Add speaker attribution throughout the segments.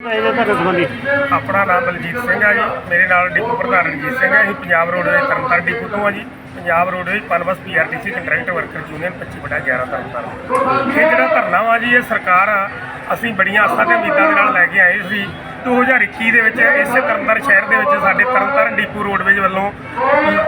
Speaker 1: ਇਹਦੇ ਤੁਹਾਡੇ ਸੰਬੰਧੀ
Speaker 2: ਆਪਣਾ ਨਾਮ ਬਲਜੀਤ ਸਿੰਘ ਆ ਜੀ। ਮੇਰੇ ਨਾਲ ਡਿਪੂ ਪ੍ਰਧਾਨ ਰਣਜੀਤ ਸਿੰਘ ਹੈ ਅਸੀਂ ਪੰਜਾਬ ਰੋਡਵੇਜ਼ ਤਰਨਤਾਰਨ ਡਿਪੂ ਤੋਂ ਆ ਜੀ। Punjab roadways Punbus PRTC contract worker union 25 ਬਟਾ 11 ਤਰਨਤਾਰਨ। ਇਹ ਜਿਹੜਾ ਧਰਨਾ ਵਾ ਜੀ ਇਹ ਸਰਕਾਰ ਆ, ਅਸੀਂ ਬੜੀਆਂ ਆਸਾਂ ਤੇ ਉਮੀਦਾਂ ਦੇ ਨਾਲ ਲੈ ਕੇ ਆਏ ਸੀ। 2021 ਦੇ ਵਿੱਚ ਇਸੇ ਤਰਨਤਾਰਨ ਸ਼ਹਿਰ ਦੇ ਵਿੱਚ ਸਾਡੇ ਤਰਨਤਾਰਨ ਡੀਪੂ ਰੋਡਵੇਜ਼ ਵੱਲੋਂ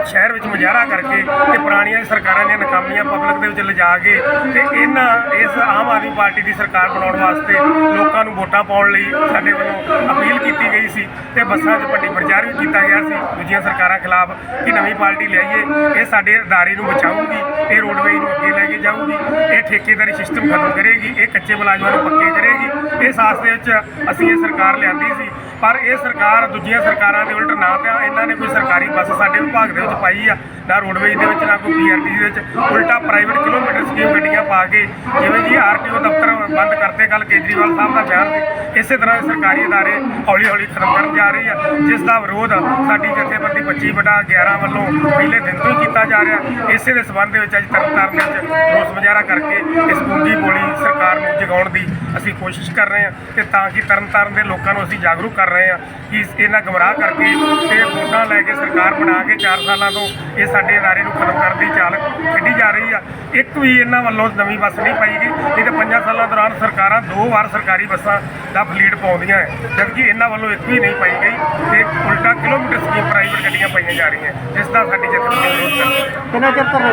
Speaker 2: ਸ਼ਹਿਰ ਵਿੱਚ ਮੁਜ਼ਾਹਰਾ ਕਰਕੇ ਤੇ ਪੁਰਾਣੀਆਂ ਸਰਕਾਰਾਂ ਦੀਆਂ ਨਾਕਾਮੀਆਂ ਪਬਲਿਕ ਦੇ ਵਿੱਚ ਲਿਜਾ ਕੇ ਤੇ ਇਹਨਾਂ, ਇਸ ਆਮ ਆਦਮੀ ਪਾਰਟੀ ਦੀ ਸਰਕਾਰ ਬਣਾਉਣ ਵਾਸਤੇ ਲੋਕਾਂ ਨੂੰ ਵੋਟਾਂ ਪਾਉਣ ਲਈ ਸਾਡੇ ਵੱਲੋਂ ਅਪੀਲ ਕੀਤੀ ਗਈ ਸੀ ਤੇ ਬੱਸਾਂ 'ਚ ਵੱਡੀ ਪ੍ਰਚਾਰ ਵੀ ਕੀਤਾ ਗਿਆ ਸੀ। ਦੂਜੀਆਂ ਸਰਕਾਰਾਂ ਖਿਲਾਫ ਕਿ ਨਵੀਂ ਪਾਰਟੀ ਲਿਆਈਏ, ਇਹ ਸਾਡੇ ਅਦਾਰੇ ਨੂੰ ਬਚਾਊਗੀ, ਇਹ ਰੋਡਵੇਜ਼ ਨੂੰ ਅੱਗੇ ਲੈ ਕੇ ਜਾਊਗੀ, ਇਹ ਠੇਕੇਦਾਰੀ ਸਿਸਟਮ ਖਤਮ ਕਰੇਗੀ, ਇਹ ਕੱਚੇ ਮੁਲਾਜ਼ਮਾਂ ਨੂੰ ਪੱਕੇ ਕਰੇਗੀ। ਇਸ ਆਸ ਦੇ ਵਿੱਚ ਅਸੀਂ ਇਹ ਸਰਕਾਰ ਲਿਆਂਦੀ ਸੀ। ਪਰ ਇਹ ਸਰਕਾਰ ਦੂਜੀਆਂ ਸਰਕਾਰਾਂ ਦੇ ਉਲਟ ਨਾ ਪਿਆ। ਇਹਨਾਂ ਨੇ ਕੋਈ ਸਰਕਾਰੀ ਬੱਸ ਸਾਡੇ ਵਿਭਾਗ ਦੇ ਵਿੱਚ ਪਾਈ ਆ, ਨਾ ਰੋਡਵੇਜ਼ ਦੇ ਵਿੱਚ, ਨਾ ਕੋਈ ਪੀਆਰਟੀ ਦੇ ਵਿੱਚ। ਉਲਟਾ ਪ੍ਰਾਈਵੇਟ ਕਿਲੋਮੀਟਰ ਸਕੀਮ ਗੱਡੀਆਂ ਪਾ ਕੇ, ਜਿਵੇਂ ਜੀ ਆਰਟੀਓ ਦਫ਼ਤਰ ਬੰਦ ਕਰਤੇ ਕੱਲ ਕੇਜਰੀਵਾਲ ਸਾਹਿਬ ਦਾ ਬਿਆਨ ਸੀ ਇਸੇ ਤਰ੍ਹਾਂ ਇਹ ਸਰਕਾਰੀ ਅਦਾਰੇ ਹੌਲੀ ਹੌਲੀ ਖਤਮ ਕਰਨ ਜਾ ਰਹੀ ਆ, ਜਿਸ ਦਾ ਵਿਰੋਧ ਸਾਡੀ ਜਥੇਬੰਦੀ 25 ਬਟਾ 11 ਵੱਲੋਂ ਪਹਿਲੇ ਦਿਨ ਤੋਂ ਹੀ ਕੀਤਾ ਜਾ ਰਿਹਾ। ਇਸੇ ਦੇ ਸਬੰਧ ਵਿੱਚ ਅੱਜ ਤਰਨਤਾਰਨ ਦੇ ਵਿੱਚ ਰੋਸ ਮੁਜ਼ਾਹਰਾ ਕਰਕੇ ਇਸ ਗੂੰਗੀ ਬੋਲੀ ਸਰਕਾਰ ਨੂੰ ਜਗਾਉਣ ਦੀ ਅਸੀਂ ਕੋਸ਼ਿਸ਼ ਕਰ ਰਹੇ ਹਾਂ ਤੇ ਤਾਂ ਕਿ ਤਰਨਤਾਰਨ ਦੇ ਲੋਕਾਂ ਨੂੰ ਅਸੀਂ ਜਾਗਰੂਕ ਕਰ ਰਹੇ ਹਾਂ ਕਿ ਇਹਨਾਂ ਗਮਰਾਹ ਕਰਕੇ ਤੇ ਵੋਟਾਂ ਲੈ ਕੇ ਸਰਕਾਰ ਬਣਾ ਕੇ 4 ਸਾਲਾਂ ਤੋਂ ਇਹ ਸਾਡੇ ਅਦਾਰੇ ਨੂੰ ਖਤਮ ਕਰਨ ਦੀ ਚਾਲ ਖੇਡੀ ਜਾ ਰਹੀ ਆ। ਇੱਕ ਵੀ ਇਹਨਾਂ ਵੱਲੋਂ ਨਵੀਂ ਬੱਸ ਨਹੀਂ ਪਾਈ ਗਈ। ਨਹੀਂ ਤੇ 5 ਸਾਲਾਂ ਦੌਰਾਨ ਸਰਕਾਰਾਂ ਦੋ ਵਾਰ ਸਰਕਾਰੀ ਬੱਸਾਂ ਦਾ ਫਲੀਟ ਪਾਉਂਦੀਆਂ ਹੈ। ਜਦਕਿ ਇਹਨਾਂ ਵੱਲੋਂ ਇੱਕ ਵੀ ਨਹੀਂ ਪਾਈ ਗਈ। ਤੇ ਉਲਟਾ ਕਿਲੋਮੀਟਰ ਸਕੀਮ ਪ੍ਰਾਈਵੇਟ ਗੱਡੀ ਪਾਈਆਂ ਜਾ ਰਹੀਆਂ। ਜਿਸ ਦਾ ਸਾਡੀ ਜਥੇਬੰਦੀ ਵਿਰੋਧ ਕਰਦੀ
Speaker 1: ਕਿੰਨਾ ਚਿਰ ਧਰਨਾ?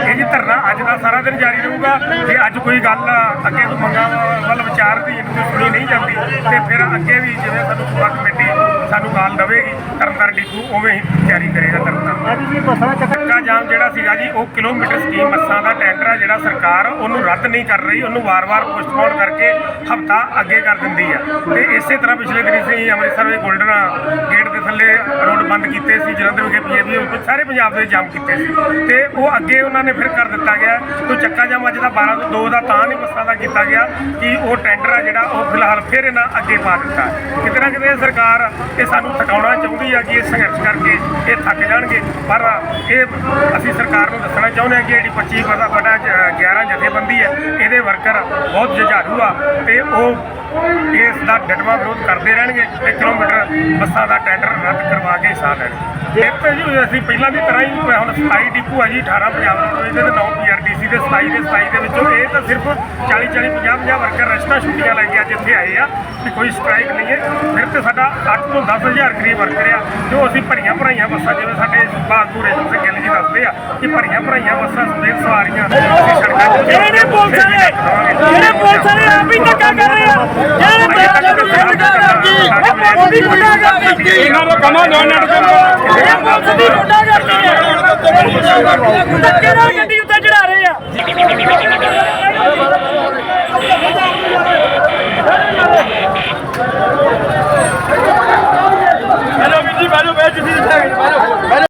Speaker 2: ਇਹ ਜੀ ਧਰਨਾ ਅੱਜ ਦਾ ਸਾਰਾ ਦਿਨ ਜਾਰੀ ਰਹੂਗਾ। ਜੇ ਅੱਜ ਕੋਈ ਗੱਲ ਅੱਗੇ ਕੋਈ ਮੰਗਾਂ ਵੱਲ ਵਿਚਾਰ ਦੀ ਕੋਈ ਸੁਣੀ ਨਹੀਂ ਜਾਂਦੀ ਤੇ ਫਿਰ ਅੱਗੇ ਵੀ ਜਿਵੇਂ ਸਾਨੂੰ ਸੂਬਾ ਕਮੇਟੀ ਸਾਨੂੰ ਕਾਲ ਦੇਵੇਗੀ ਤਰਨਤਾਰਨ ਡਿਪੂ ਉਵੇਂ ਹੀ ਤਿਆਰੀ ਕਰੇਗਾ ਤਰਨਤਾਰਨ
Speaker 1: ਅੱਜ ਜੀ ਬੱਸਾਂ
Speaker 2: ਚੱਕਾ ਜਾਮ ਜਿਹੜਾ ਸੀਗਾ ਜੀ ਉਹ ਕਿਲੋਮੀਟਰ ਸਕੀਮ ਬੱਸਾਂ ਦਾ ਟੈਂਡਰ ਆ ਜਿਹੜਾ ਸਰਕਾਰ ਉਹਨੂੰ ਰੱਦ ਨਹੀਂ ਕਰ ਰਹੀ ਉਹਨੂੰ ਵਾਰ-ਵਾਰ ਪੋਸਟਪੋਨ ਕਰਕੇ ਹਫਤਾ ਅੱਗੇ ਕਰ ਦਿੰਦੀ ਆ। ਤੇ ਇਸੇ ਤਰ੍ਹਾਂ ਪਿਛਲੇ ਦਿਨੀ ਸੀ ਅੰਮ੍ਰਿਤਸਰ ਵਿੱਚ 골ਡਨ ਗੇਟ ਦੇ ਥੱਲੇ ਰੋਡ ਬੰਦ ਕੀਤੇ ਸੀ ਜਲੰਧਰ ਵਿਖੇ ਪੀਏਬੀ ਸਾਰੇ ਪੰਜਾਬ ਦੇ ਜਾਮ ਕੀਤੇ ਸੀ। ਤੇ ਉਹ ਅੱਗੇ ਉਹਨਾਂ ਨੇ ਫਿਰ ਕਰ ਦਿੱਤਾ ਗਿਆ ਤੋਂ ਚੱਕਾ ਜਾਮ ਅੱਜ ਦਾ 12 ਤੋਂ 2 ਦਾ ਤਾਂ ਨਹੀਂ ਬੱਸਾਂ ਦਾ ਕੀਤਾ ਗਿਆ ਕਿ ਉਹ ਟੈਂਡਰ ਆ ਜਿਹੜਾ ਉਹ ਫਿਲਹਾਲ ਫਿਰ ਇਹਨਾਂ ਅੱਗੇ ਪਾ ਦਿੱਤਾ। ਕਿਤੇ ਨਾ ਕਿਤੇ ਸਰਕਾਰ ਇਹ ਸਾਨੂੰ ਥਕਾਉਣਾ ਚਾਹੁੰਦੀ ਆ ਕਿ ਇਹ ਸੰਘਰਸ਼ ਕਰਕੇ ਇਹ ਥੱਕ ਜਾਣਗੇ। ਪਰ ਇਹ ਅਸੀਂ ਸਰਕਾਰ ਨੂੰ ਦੱਸਣਾ ਚਾਹੁੰਦੇ ਹਾਂ ਕਿ ਜਿਹੜੀ 25 ਬਟਾ ਬਟਾ 11 ਜਥੇਬੰਦੀ ਹੈ ਇਹਦੇ ਵਰਕਰ ਬਹੁਤ ਜੁਝਾਰੂ ਆ ਤੇ ਉਹ ਇਸ ਦਾ ਡਟਵਾ ਵਿਰੋਧ ਕਰਦੇ ਰਹਿਣਗੇ ਤੇ ਕਿਲੋਮੀਟਰ ਬੱਸਾਂ ਦਾ ਟੈਂਡਰ ਰੱਦ ਕਰਵਾ ਕੇ ਹਿੱਸਾ ਲੈਣਗੇ। ਇਹ ਜੀ, ਅਸੀਂ ਪਹਿਲਾਂ ਦੀ ਤਰ੍ਹਾਂ ਹੀ ਹੁਣ 27 ਡਿਪੂ ਹੈ ਜੀ 18 ਪੰਜਾਬ ਰੋਡਵੇਜ਼ ਦੇ ਤੇ 9 ਪੀਆਰਟੀਸੀ ਦੇ 27 ਦੇ 27 ਦੇ ਵਿੱਚੋਂ ਇਹ ਤਾਂ ਸਿਰਫ 40 40 50 50 ਵਰਕਰ ਰਸਤਾ ਛੁੱਟੀਆਂ ਲੈ ਕੇ ਅੱਜ ਇੱਥੇ ਆਏ ਆ ਵੀ ਕੋਈ ਸਟ੍ਰਾਈਕ ਨਹੀਂ ਹੈ। ਫਿਰ ਤੇ ਸਾਡਾ 8 ਤੋਂ 10000 ਕਰੀਬ ਵਰਕਰ ਆ, ਜੋ ਅਸੀਂ ਭਰੀਆਂ ਭਰਾਈਆਂ ਬੱਸਾਂ, ਜਿਵੇਂ ਸਾਡੇ ਬਾਗੂ ਰੇਸ਼ਮ ਸਿੰਘ ਦੱਸਦੇ ਆ ਕਿ ਭਰੀਆਂ ਭਰਾਈਆਂ ਬੱਸਾਂ ਸਮੇਤ ਸਵਾਰੀਆਂ
Speaker 3: ਜਿਹੜੇ ਪੁਲਿਸ ਵਾਲੇ ਜਿਹੜੇ ਪੁਲਿਸ ਵਾਲੇ ਆਪ ਹੀ ਧੱਕਾ ਕਰ ਰਹੇ ਆ। ਜਿਹੜੇ ਪੁਲਿਸ ਦੀ ਗੁੰਡਾਗਰਦੀ
Speaker 2: ਇਹਨਾਂ ਦਾ ਕਮਾ ਜਾਣ
Speaker 3: ਇਹ ਪੁਲਿਸ ਦੀ ਗੁੰਡਾਗਰਦੀ ਧੱਕੇ ਨਾਲ ਗੱਡੀ ਉੱਤੇ